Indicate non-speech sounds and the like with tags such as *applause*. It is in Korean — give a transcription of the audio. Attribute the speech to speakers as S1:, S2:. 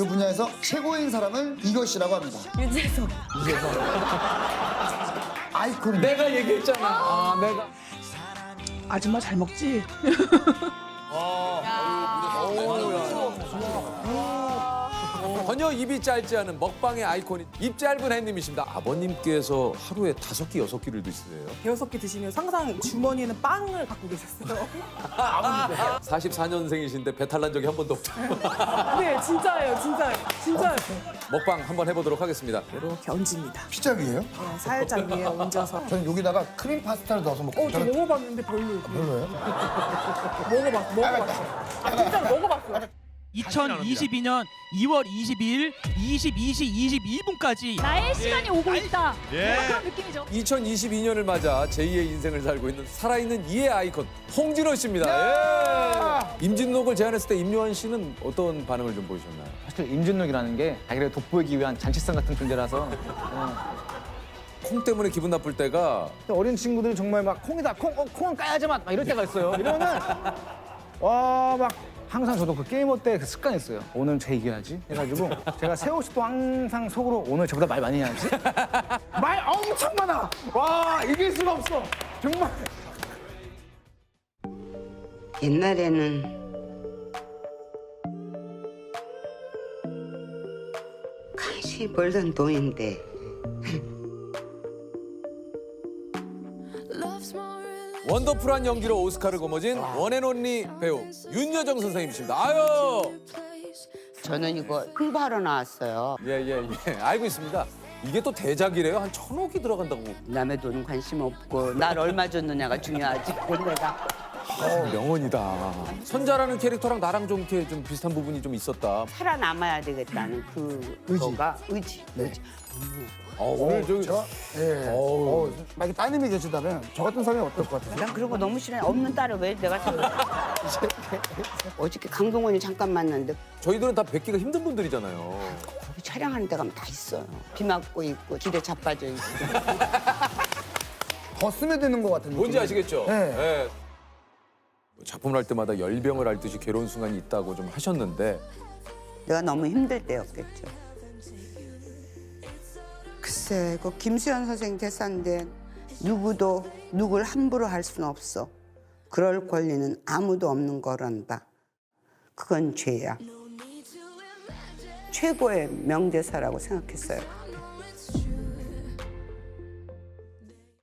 S1: 그 분야에서 최고인 사람을 이것이라고 합니다.
S2: 유재석.
S1: 아이콘.
S3: 내가 얘기했잖아. 아, 내가.
S4: 아줌마 잘 먹지?
S3: 전혀 입이 짧지 않은 먹방의 아이콘이 입 짧은 햇님이십니다. 아버님께서 하루에 다섯 끼 여섯 끼를 드시세요.
S4: 여섯 개 드시면 항상 주머니에는 빵을 갖고 계셨어요. *laughs*
S3: 44년생이신데 배탈 난 적이 한 번도 없죠. *laughs*
S4: 네, 진짜예요, 진짜예요. 진짜예요.
S3: 먹방 한번 해보도록 하겠습니다.
S4: 이렇게 얹습니다.
S1: 피자기예요?
S4: 네, 살짝 위에 얹어서.
S1: 저는 여기다가 크림 파스타를 넣어서 먹고
S4: 어, 저
S1: 저는
S4: 먹어봤는데 별로.
S1: 별로예요.
S4: 먹어봤어, 먹어봤어. 아, 진짜로 먹어봤어요.
S5: 2022년 2월 22일 22시 22분까지
S2: 나의 시간이 오고 있다. 그런 느낌이죠.
S3: 2022년을 맞아 제2의 인생을 살고 있는 살아있는 이의 아이콘 홍진호 씨입니다. 예. 임진록을 제안했을 때 임요한 씨는 어떤 반응을 좀 보이셨나요?
S6: 사실 임진록이라는 게 자기를 돋보이기 위한 잔치상 같은 존재라서
S3: 콩 때문에 기분 나쁠 때가
S6: 어린 친구들이 정말 막 콩이다 콩 어, 콩은 까야지 맛막 이럴 때가 있어요 이러면은 와막 항상 저도 그 게이머 때 그 습관이 있어요. 오늘 제 이겨야지 해가지고 *laughs* 제가 세 옷이 또 항상 속으로 오늘 저보다 말 많이 해야지. *laughs* 말 엄청 많아! 와 이길 수가 없어! 정말.
S7: 옛날에는 간신히 벌던 돈인데
S3: 원더풀한 연기로 오스카를 거머쥔 원앤온리 배우 윤여정 선생님이십니다. 아유,
S7: 저는 이거 홍보하러 나왔어요.
S3: 예예 예, 알고 있습니다. 이게 또 대작이래요. 한 천억이 들어간다고.
S7: 남의 돈은 관심 없고 날 얼마 줬느냐가 중요하지. 내가
S3: 명언이다. 선자라는 캐릭터랑 나랑 좀 이렇게 좀 비슷한 부분이 좀 있었다.
S7: 살아남아야 되겠다는 그 의지가 의지. 의지.
S3: 어, 오늘 저기
S1: 저, 예.
S3: 어우.
S1: 어, 만약에 따님이 계시다면 저 같은 사람이 어떨 것 같아요?
S7: 난 그런 거 너무 싫어해. 없는 딸을 왜 내가 저 *laughs* 어저께 강동원이 잠깐 만났는데
S3: 저희들은 다 뵙기가 힘든 분들이잖아요.
S7: 거기 촬영하는 데 가면 다 있어요. 비 맞고 있고 길에 자빠져 있고. *laughs*
S1: 더 스며드는 것 같은
S3: 뭔지. 아시겠죠?
S1: 네.
S3: 예. 작품을 할 때마다 열병을 앓듯이 괴로운 순간이 있다고 좀 하셨는데
S7: 내가 너무 힘들 때였겠죠. 글쎄, 그 김수현 선생 대사인데 누구도 누굴 함부로 할 수는 없어. 그럴 권리는 아무도 없는 거란다. 그건 죄야. 최고의 명대사라고 생각했어요.